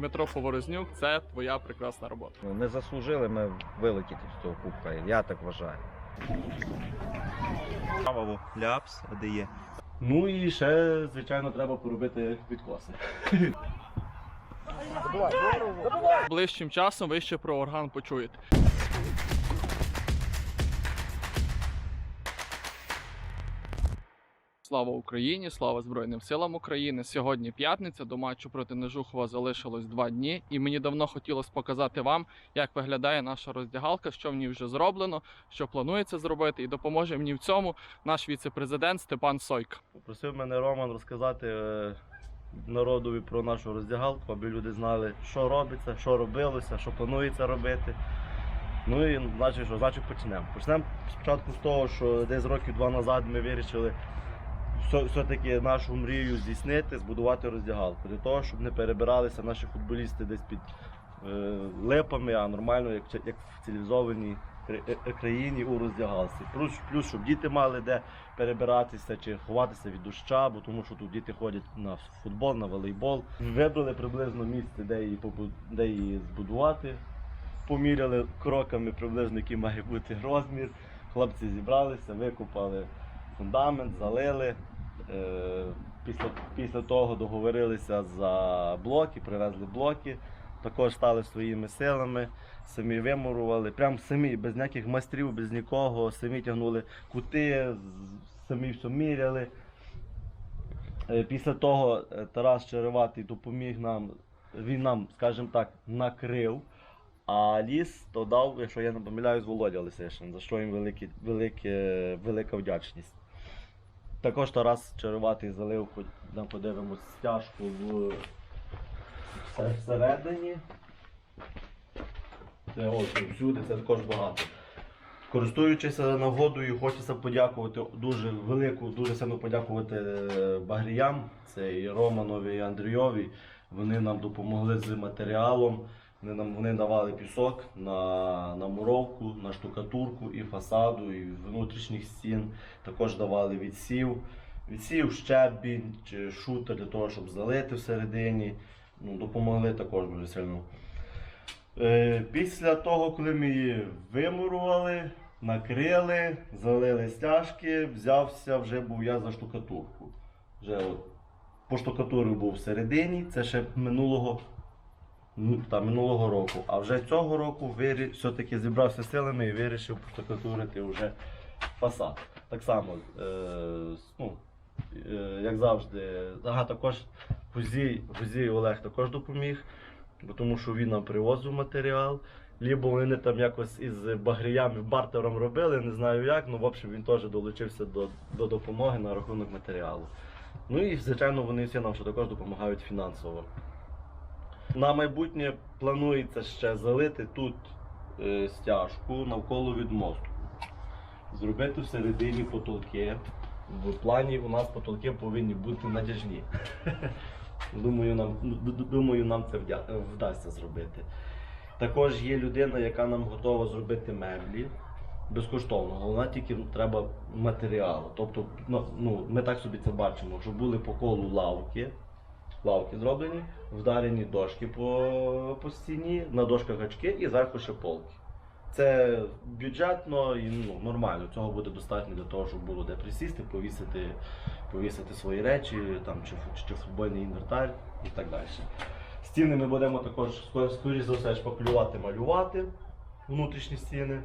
Дмитро Поворознюк, це твоя прекрасна робота. Ну, не заслужили ми вилетіти з цього кубка, я так вважаю. Правило ляпс, де є. Ну і ще, звичайно, треба поробити відкоси. Ближчим часом ви ще про орган почуєте. Слава Україні! Слава Збройним силам України! Сьогодні п'ятниця. До матчу проти Нежухова залишилось два дні, і мені давно хотілося показати вам, як виглядає наша роздягалка, що в ній вже зроблено, що планується зробити, і допоможе мені в цьому наш віце-президент Степан Сойка. Попросив мене Роман розказати е, народові про нашу роздягалку, аби люди знали, що робиться, що робилося, що планується робити. Ну і значить, що значить почнемо. Почнемо спочатку з того, що десь років два назад ми вирішили все-таки нашу мрію здійснити, збудувати роздягалку. Для того, щоб не перебиралися наші футболісти десь під е, липами, а нормально, як, як в цивілізованій е, країні у роздягалці. Плюс, плюс, щоб діти мали де перебиратися чи ховатися від доща, бо тому що тут діти ходять на футбол, на волейбол. Вибрали приблизно місце, де її, де її збудувати. Поміряли кроками приблизно, який має бути розмір. Хлопці зібралися, викопали фундамент, залили. Е, Після, після того договорилися за блоки, привезли блоки. Також стали своїми силами, самі вимурували, прям самі, без ніяких майстрів, без нікого, самі тягнули кути, самі все міряли. Е, Після того е, Тарас Череватий допоміг нам, він нам, скажімо так, накрив. А ліс то дав, якщо я не помиляюсь, Володя Лисишин, за що їм велике, велике, велика вдячність. Також Тарас Череватий залив, там подивимось, стяжку в всередині. Це ось всюди, це також багато. Користуючись нагодою, хочеться подякувати дуже велику, дуже сильно подякувати е, Багріям, це і Романові, і Андрійові. Вони нам допомогли з матеріалом. Вони давали пісок на, на муровку, на штукатурку і фасаду, і внутрішніх стін. Також давали відсів. Відсів, щебінь шутер для того, щоб залити всередині. Ну, допомогли також дуже сильно. Е, Після того, коли ми її вимурували, накрили, залили стяжки, взявся вже був я за штукатурку. Вже от по штукатурі був всередині, це ще минулого, ну, та, минулого року. А вже цього року все-таки зібрався силами і вирішив поштукатурити вже фасад. Так само, е, ну, е, як завжди, ага, також Гузій, Гузій Олег також допоміг бо тому що він нам привозив матеріал. Лібо вони там якось із багріями бартером робили, не знаю як, ну в общем він теж долучився до, до допомоги на рахунок матеріалу. Ну і звичайно вони всі нам ще також допомагають фінансово. На майбутнє планується ще залити тут е, стяжку навколо від мосту. Зробити всередині потолки. В плані у нас потолки повинні бути натяжні. Думаю, нам, думаю, нам це вдасться зробити. Також є людина, яка нам готова зробити меблі безкоштовно. Головне тільки треба матеріал. Тобто, ну, ну, ми так собі це бачимо, що були по колу лавки, лавки зроблені, вдарені дошки по, по стіні, на дошках гачки і зверху ще полки. Це бюджетно і ну, нормально. Цього буде достатньо для того, щоб було де присісти, повісити, повісити свої речі, там, чи, чи футбольний інвентар і так далі. Стіни ми будемо також, скор- скоріш за все, шпаклювати, малювати внутрішні стіни.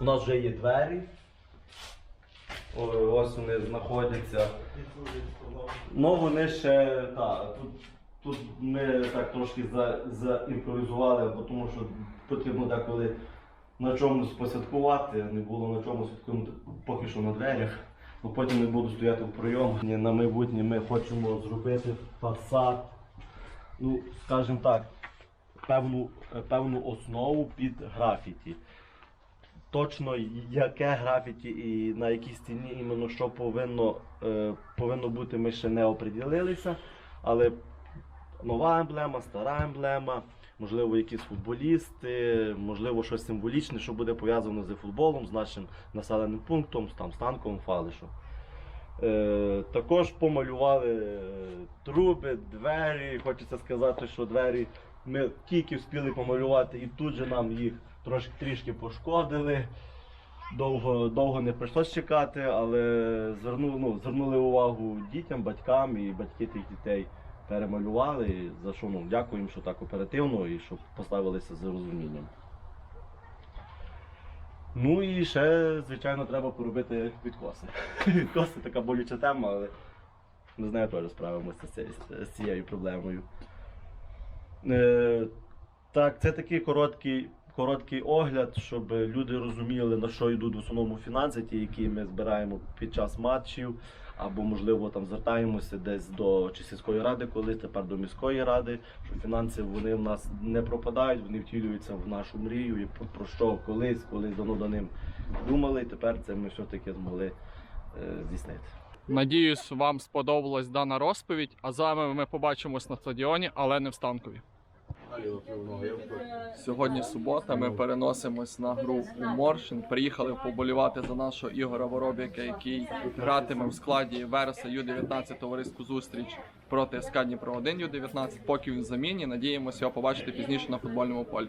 У нас вже є двері. Ось вони знаходяться. Ну вони ще так, тут, тут ми так трошки за, заімпровізували, бо тому що потрібно деколи на чомусь посвяткувати, не було на чому святкувати поки що на дверях, бо потім не буду стояти в прийомі. На майбутнє ми хочемо зробити фасад, ну, скажімо так, певну, певну основу під графіті. Точно яке графіті і на якій стіні іменно що повинно, е, повинно бути, ми ще не оприділилися. Але нова емблема, стара емблема, можливо, якісь футболісти, можливо, щось символічне, що буде пов'язано з футболом, з нашим населеним пунктом, там, з танком, фалишем. Е, також помалювали е, труби, двері. Хочеться сказати, що двері ми тільки встигли помалювати і тут же нам їх трошки трішки пошкодили. Довго, довго не прийшлось чекати, але звернули, ну, звернули увагу дітям, батькам і батьки тих дітей перемалювали. За що ну, дякуємо, що так оперативно і щоб поставилися з розумінням. Ну і ще, звичайно, треба поробити відкоси. Відкоси така болюча тема, але ми з нею теж справимося з цією проблемою. Е, так, це такий короткий, короткий огляд, щоб люди розуміли, на що йдуть в основному фінанси, ті, які ми збираємо під час матчів, або, можливо, там звертаємося десь до чи сільської ради, колись тепер до міської ради, що фінанси вони в нас не пропадають, вони втілюються в нашу мрію і про що колись, колись давно до ним думали, і тепер це ми все-таки змогли е, здійснити. Надіюсь, вам сподобалась дана розповідь. А з вами ми побачимось на стадіоні, але не в станкові. Сьогодні субота. Ми переносимось на гру у Моршин. Приїхали поболівати за нашого Ігора Вороб'яка, який гратиме в складі Вереса Ю-19 товариську зустріч проти СК Дніпро 1 Ю-19. Поки він в заміні. Надіємося його побачити пізніше на футбольному полі.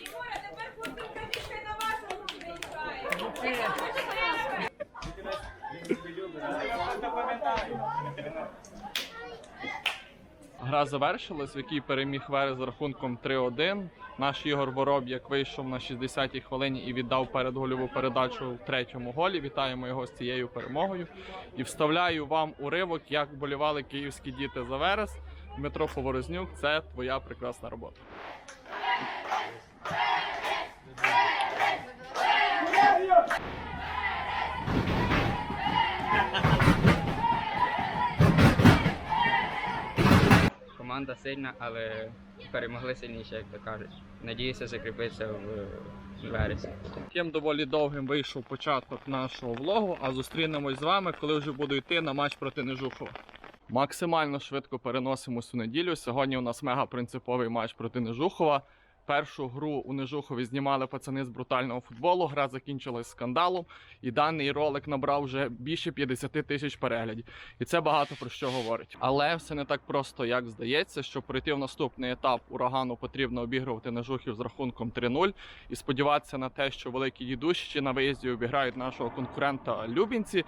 Ігоре, тепер фотографічка на вашому виїжджає. Гра завершилась, в якій переміг Верес з рахунком 3-1. Наш Ігор Вороб'як вийшов на 60-й хвилині і віддав передгольову передачу в третьому голі. Вітаємо його з цією перемогою. І вставляю вам уривок, як вболівали київські діти за Верес. Дмитро Поворознюк, це твоя прекрасна робота. Команда сильна, але перемогли сильніше, як то кажуть. Надіюся, закріпитися в вересні. Тим доволі довгим вийшов початок нашого влогу, а зустрінемось з вами, коли вже буду йти на матч проти Нежухова. Максимально швидко переносимось у неділю. Сьогодні у нас мега принциповий матч проти Нежухова. Першу гру у Нежухові знімали пацани з брутального футболу. Гра закінчилась скандалом, і даний ролик набрав вже більше 50 тисяч переглядів. І це багато про що говорить. Але все не так просто, як здається. Щоб пройти в наступний етап урагану, потрібно обігрувати Нежухів з рахунком 3-0 і сподіватися на те, що великі дідущі на виїзді обіграють нашого конкурента Любінці.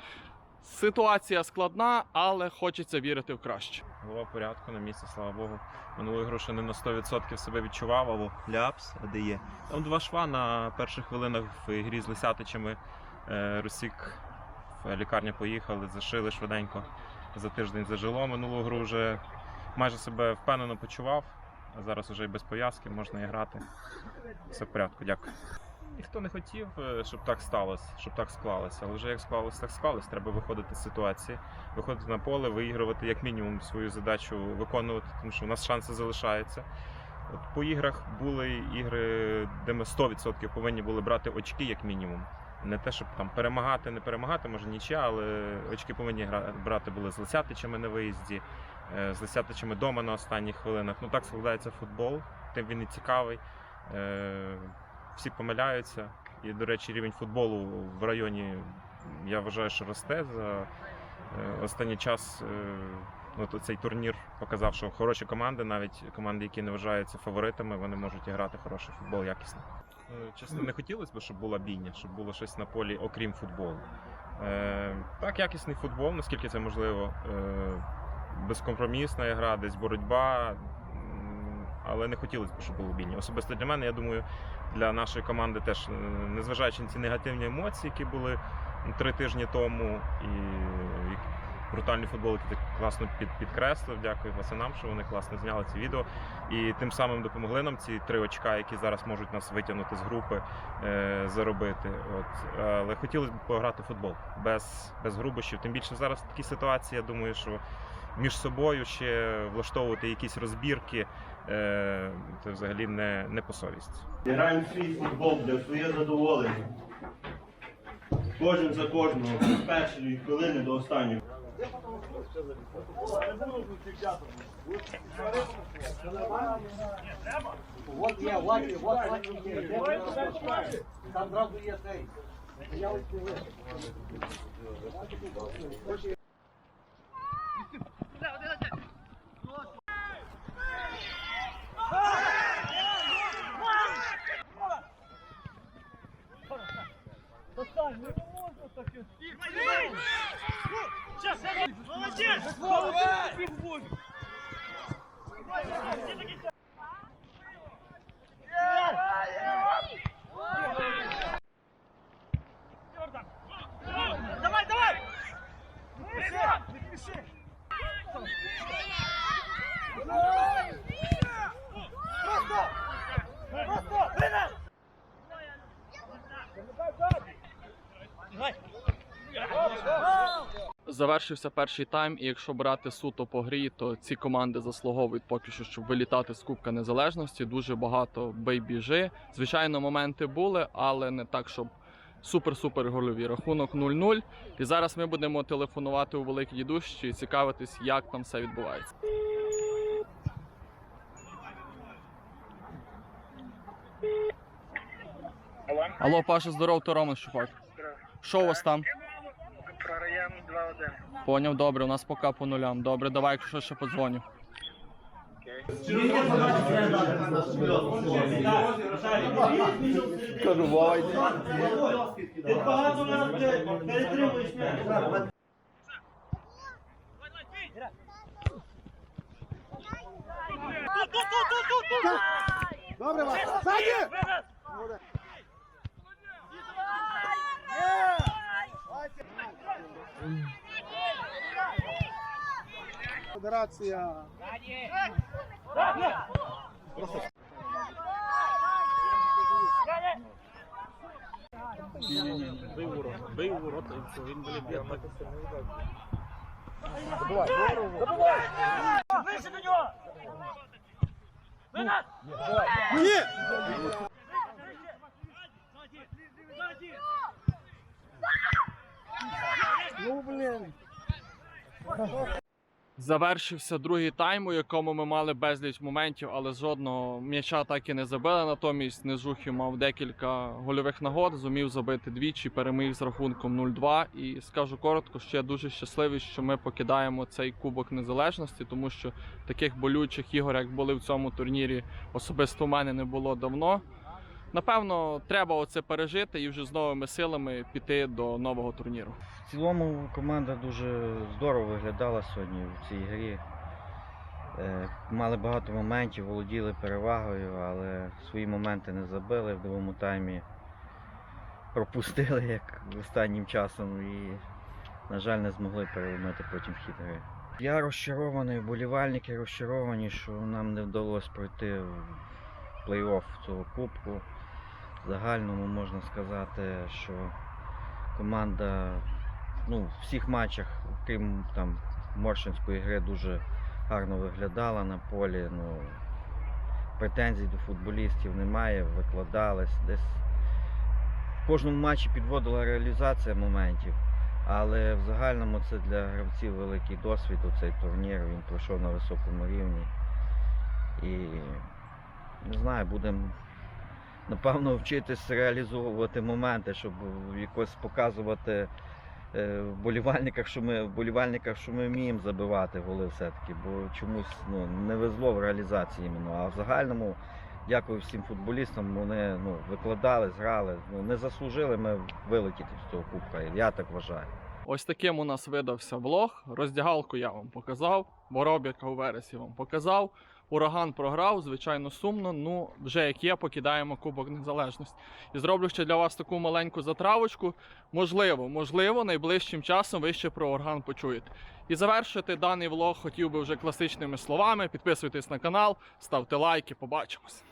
Ситуація складна, але хочеться вірити в краще. Голова порядку на місці, слава Богу. Минулої ще не на 100% себе відчував, або ляпс, а де є. Там два шва на перших хвилинах в грі з Лисятичами. Е, Росік в лікарню поїхали, зашили швиденько. За тиждень зажило. Минулу гру вже майже себе впевнено почував, а зараз вже і без пов'язки можна і грати. Все в порядку, дякую. Ніхто не хотів, е, щоб так сталося, щоб так склалося. Але вже як склалося, так склалося. Треба виходити з ситуації, виходити на поле, виігрувати як мінімум свою задачу виконувати, тому що у нас шанси залишаються. От по іграх були ігри, де ми 100% повинні були брати очки як мінімум. Не те, щоб там перемагати, не перемагати, може нічия, але очки повинні брати були з Лисятичами на виїзді, е, з Лисятичами вдома на останніх хвилинах. Ну так складається футбол, тим він і цікавий. Всі помиляються. І, до речі, рівень футболу в районі, я вважаю, що росте за е, останній час. е, Ну, цей турнір показав, що хороші команди, навіть команди, які не вважаються фаворитами, вони можуть грати хороший футбол якісно. Е, Чесно, не хотілося б, щоб була бійня, щоб було щось на полі, окрім футболу. Е, так, якісний футбол, наскільки це можливо. Е, безкомпромісна гра, десь боротьба. Але не хотілося б, щоб було бійня. Особисто для мене, я думаю, для нашої команди теж, е, незважаючи на ці негативні емоції, які були три тижні тому, і брутальний футбол, який так класно під, підкреслив. Дякую пацанам, що вони класно зняли ці відео. І тим самим допомогли нам ці три очка, які зараз можуть нас витягнути з групи, е, заробити. От. Але хотілося б пограти в футбол без, без грубощів. Тим більше зараз в такій ситуації, я думаю, що між собою ще влаштовувати якісь розбірки, це взагалі не, не по совісті. Граємо свій футбол для своє задоволення. Кожен за кожного, з першої хвилини до є. Там зразу є цей. Сейчас, молодец! Молодец! Давай, давай! Не пиши! Просто! Просто! Вынос! Давай! Завершився перший тайм, і якщо брати суто по грі, то ці команди заслуговують поки що, щоб вилітати з Кубка Незалежності. Дуже багато бей-біжи. Звичайно, моменти були, але не так, щоб супер-супер гольові. Рахунок 0-0. І зараз ми будемо телефонувати у Великій Дідущі і цікавитись, як там все відбувається. Алло, Паша, здоров, то Роман Щупак. Що у вас там? Програємо 2-1. Поняв, добре, у нас поки по нулям. Добре, давай, якщо що, ще подзвоню. Кажу, Вова, Ти багато блядь, перетримуєш мене. Добре, Вася. Ззаді! Федерація. Ну, блін. Завершився другий тайм, у якому ми мали безліч моментів, але жодного м'яча так і не забили. Натомість Нежухів мав декілька гольових нагод, зумів забити двічі, переміг з рахунком 0-2. І скажу коротко, що я дуже щасливий, що ми покидаємо цей кубок незалежності, тому що таких болючих ігор, як були в цьому турнірі, особисто в мене не було давно. Напевно, треба оце пережити і вже з новими силами піти до нового турніру. В цілому команда дуже здорово виглядала сьогодні в цій грі. Е, Мали багато моментів, володіли перевагою, але свої моменти не забили в другому таймі. Пропустили як останнім часом і, на жаль, не змогли переломити потім хід гри. Я розчарований, вболівальники розчаровані, що нам не вдалося пройти в плей-офф цього кубку. В загальному можна сказати, що команда ну, в всіх матчах, крім там Моршинської гри, дуже гарно виглядала на полі. Ну, претензій до футболістів немає, викладались. Десь в кожному матчі підводила реалізація моментів. Але в загальному це для гравців великий досвід у цей турнір. Він пройшов на високому рівні. І не знаю, будемо напевно вчитись реалізовувати моменти, щоб якось показувати е, вболівальниках, що ми вболівальниках, що ми вміємо забивати голи все-таки, бо чомусь ну, не везло в реалізації іменно. А в загальному дякую всім футболістам. Вони ну, викладали, грали. Ну, не заслужили ми вилетіти з цього кубка. Я так вважаю. Ось таким у нас видався влог. Роздягалку я вам показав, Вороб'яка у вересі вам показав. Ураган програв, звичайно, сумно. Ну, вже як є, покидаємо Кубок Незалежності. І зроблю ще для вас таку маленьку затравочку. Можливо, можливо, найближчим часом ви ще про орган почуєте. І завершити даний влог хотів би вже класичними словами. Підписуйтесь на канал, ставте лайки, побачимось.